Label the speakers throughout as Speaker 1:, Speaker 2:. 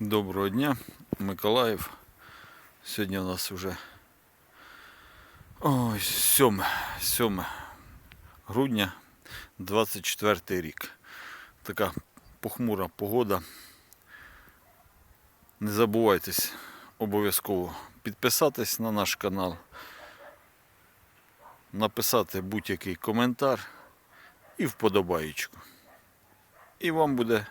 Speaker 1: Доброго дня, Миколаїв. Сьогодні у нас вже ой, 7, 7 грудня 24 рік. Така похмура погода. Не забувайтесь обов'язково підписатись на наш канал, написати будь-який коментар і вподобаєчку. І вам буде,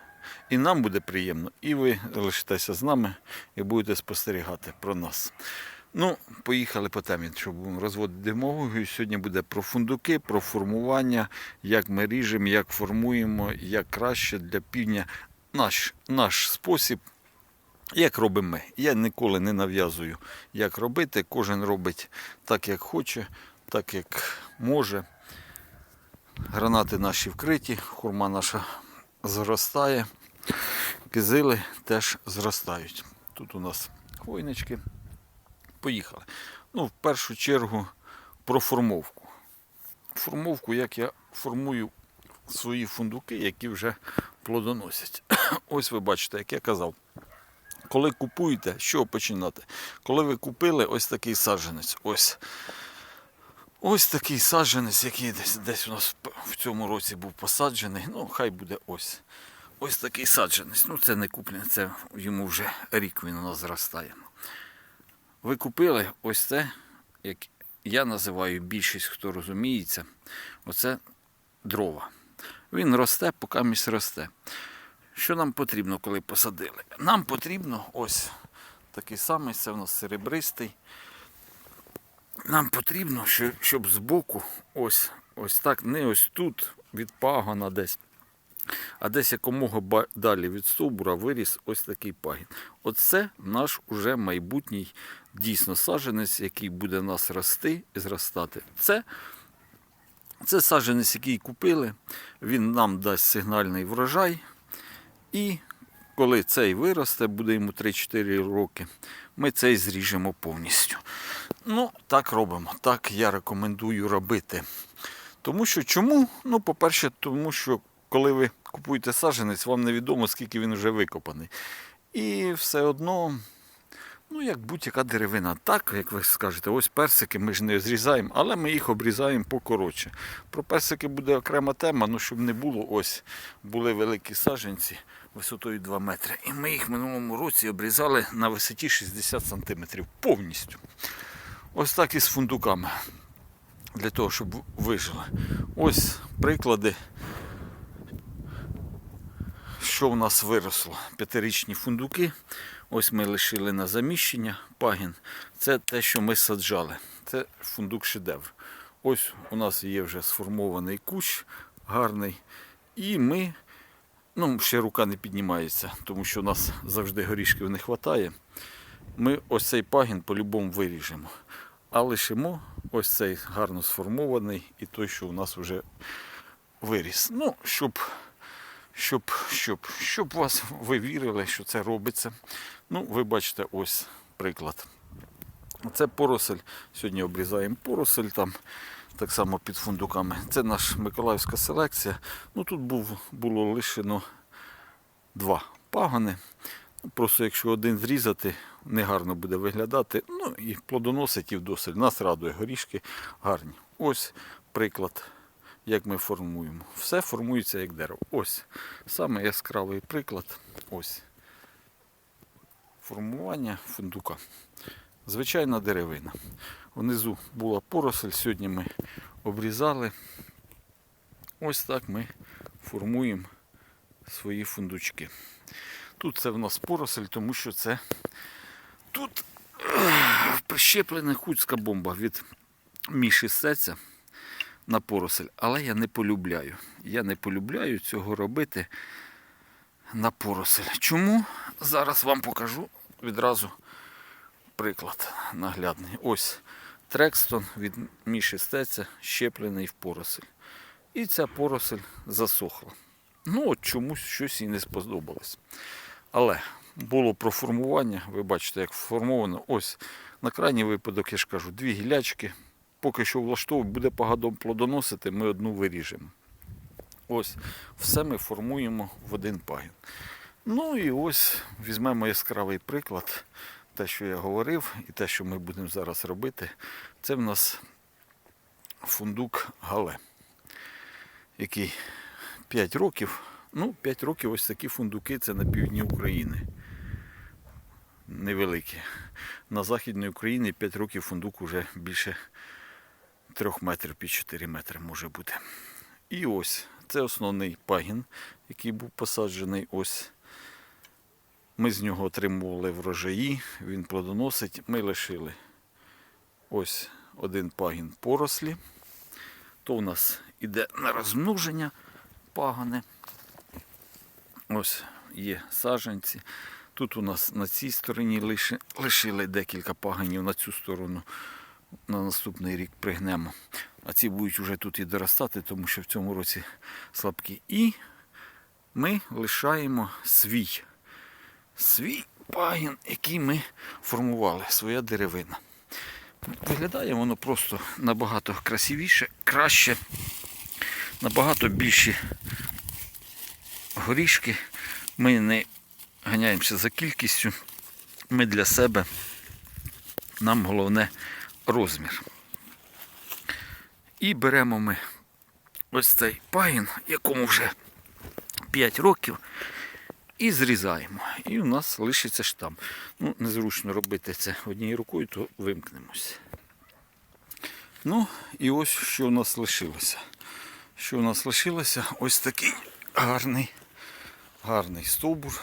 Speaker 1: і нам буде приємно, і ви залишитеся з нами і будете спостерігати про нас. Ну, поїхали по темі, щоб розводити демагогію. Сьогодні буде про фундуки, про формування, як ми ріжемо, як формуємо, як краще для півдня. Наш, наш спосіб, як робимо ми. Я ніколи не нав'язую, як робити. Кожен робить так, як хоче, так, як може. Гранати наші вкриті, хурма наша зростає, кизили теж зростають. Тут у нас хвойнички. Поїхали. Ну, в першу чергу про формовку. Формовку, як я формую свої фундуки, які вже плодоносять. Ось ви бачите, як я казав. Коли купуєте, чого починати? Коли ви купили ось такий саджанець, ось Ось такий саджанець, який десь, десь у нас в цьому році був посаджений. Ну, хай буде ось. Ось такий саджанець. Ну, це не куплений, це йому вже рік він у нас зростає. Ви купили ось це, як я називаю більшість, хто розуміється, оце дрова. Він росте, поки місь росте. Що нам потрібно, коли посадили? Нам потрібно ось такий самий, це у нас серебристий. Нам потрібно, щоб збоку, ось, ось так, не ось тут від пагона десь, а десь якомога далі від стовбура виріс ось такий пагін. Оце наш уже майбутній дійсно саджанець, який буде нас рости і зростати. Це, це саджанець, який купили, він нам дасть сигнальний врожай. І коли цей виросте, буде йому 3-4 роки, ми цей зріжемо повністю. Ну, так робимо. Так я рекомендую робити. Тому що чому? Ну, по-перше, тому що коли ви купуєте саджанець, вам невідомо, скільки він вже викопаний. І все одно, ну, як будь-яка деревина. Так, як ви скажете, ось персики ми ж не зрізаємо, але ми їх обрізаємо покоротше. Про персики буде окрема тема, ну щоб не було ось, були великі саджанці висотою 2 метри. І ми їх в минулому році обрізали на висоті 60 сантиметрів повністю. Ось так і з фундуками. Для того, щоб вижили. Ось приклади, що в нас виросло. П'ятирічні фундуки. Ось ми лишили на заміщення пагін. Це те, що ми саджали. Це фундук шедевр. Ось у нас є вже сформований кущ гарний. І ми, ну, ще рука не піднімається, тому що у нас завжди горішків не вистачає. Ми ось цей пагін по-любому виріжемо. А лишимо ось цей гарно сформований і той, що у нас вже виріс. Ну, щоб, щоб, щоб, щоб вас ви вірили, що це робиться. Ну, ви бачите, ось приклад. Це поросель. Сьогодні обрізаємо поросель там. Так само під фундуками. Це наша Миколаївська селекція. Ну тут був, було лишено два пагони. Ну, Просто якщо один зрізати, негарно буде виглядати. Ну і плодоносить і вдосиль. Нас радує горішки гарні. Ось приклад, як ми формуємо. Все формується як дерево. Ось саме яскравий приклад. Ось формування фундука. Звичайна деревина. Внизу була поросль, сьогодні ми обрізали. Ось так ми формуємо свої фундучки. Тут це в нас поросль, тому що це тут прищеплена хуцька бомба від міші сеця на поросль. Але я не полюбляю. Я не полюбляю цього робити на поросль. Чому? Зараз вам покажу відразу приклад наглядний. Ось Трекстон від Міші Стеця щеплений в поросель. І ця поросель засохла. Ну, от чомусь щось їй не сподобалось. Але було про формування, ви бачите, як формовано. Ось на крайній випадок, я ж кажу, дві гілячки. Поки що влаштовує, буде пагадом плодоносити, ми одну виріжемо. Ось, все ми формуємо в один пагін. Ну і ось візьмемо яскравий приклад. Те, що я говорив, і те, що ми будемо зараз робити, це в нас фундук Гале, який 5 років. Ну, 5 років ось такі фундуки це на півдні України. Невеликі. На Західній Україні 5 років фундук вже більше 3 метрів під 4 метри може бути. І ось це основний пагін, який був посаджений. Ось ми з нього отримували врожаї, він плодоносить. Ми лишили ось один пагін порослі. То у нас іде на розмноження пагани. Ось є саджанці. Тут у нас на цій стороні лишили декілька паганів на цю сторону. На наступний рік пригнемо. А ці будуть вже тут і доростати, тому що в цьому році слабкі. І ми лишаємо свій свій пагін, який ми формували, своя деревина. Виглядає воно просто набагато красивіше, краще, набагато більші горішки. Ми не ганяємося за кількістю. Ми для себе, нам головне розмір. І беремо ми ось цей пагін, якому вже 5 років, і зрізаємо. І у нас лишиться штам. Ну, незручно робити це однією рукою, то вимкнемось. Ну, і ось що у нас лишилося. Що у нас лишилося? Ось такий гарний, гарний стовбур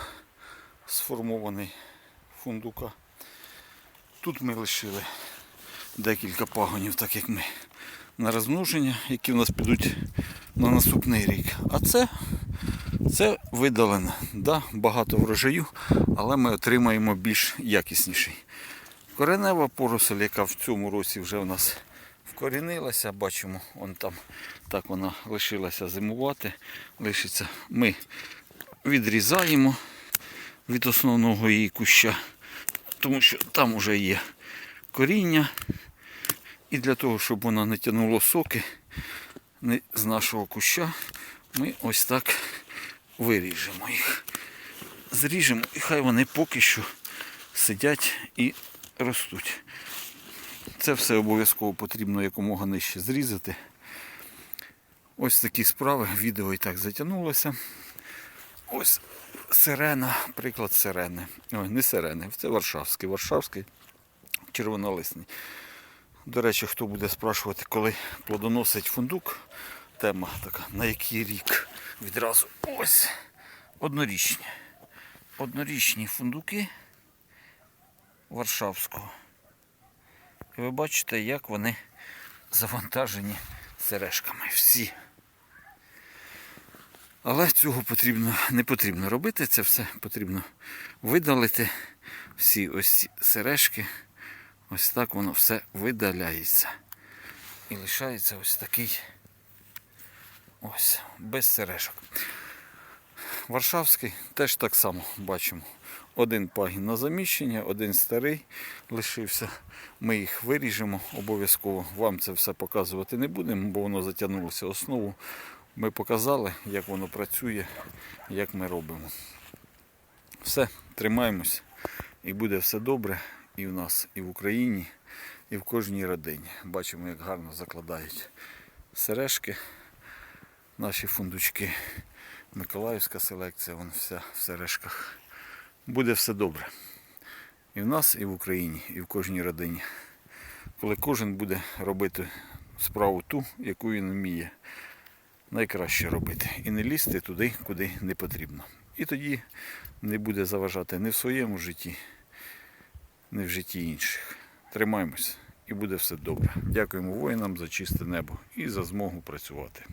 Speaker 1: сформований фундука. Тут ми лишили декілька пагонів, так як ми на розмноження, які в нас підуть на наступний рік. А це, це видалено. Да, багато врожаю, але ми отримаємо більш якісніший. Коренева поросль, яка в цьому році вже у нас вкорінилася, бачимо, он там так вона лишилася зимувати. Лишиться. Ми відрізаємо від основного її куща, тому що там вже є коріння. І для того, щоб воно не тягнуло соки з нашого куща, ми ось так виріжемо їх. Зріжемо і хай вони поки що сидять і ростуть. Це все обов'язково потрібно якомога нижче зрізати. Ось такі справи. Відео і так затягнулося. Ось сирена, приклад сирени. Ой, не сирени, це Варшавський. Варшавський червонолисний. До речі, хто буде спрашувати, коли плодоносить фундук, тема така, на який рік відразу ось однорічні. Однорічні фундуки Варшавського. І ви бачите, як вони завантажені сережками. Всі. Але цього потрібно, не потрібно робити, це все потрібно видалити. Всі ось сережки. Ось так воно все видаляється. І лишається ось такий ось, без сережок. Варшавський теж так само бачимо. Один пагін на заміщення, один старий лишився. Ми їх виріжемо обов'язково. Вам це все показувати не будемо, бо воно затягнулося основу. Ми показали, як воно працює, як ми робимо. Все, тримаємось і буде все добре і в нас, і в Україні, і в кожній родині. Бачимо, як гарно закладають сережки, наші фундучки. Миколаївська селекція, вон вся в сережках. Буде все добре. І в нас, і в Україні, і в кожній родині. Коли кожен буде робити справу ту, яку він вміє найкраще робити. І не лізти туди, куди не потрібно. І тоді не буде заважати ні в своєму житті, ні в житті інших. Тримаємось і буде все добре. Дякуємо воїнам за чисте небо і за змогу працювати.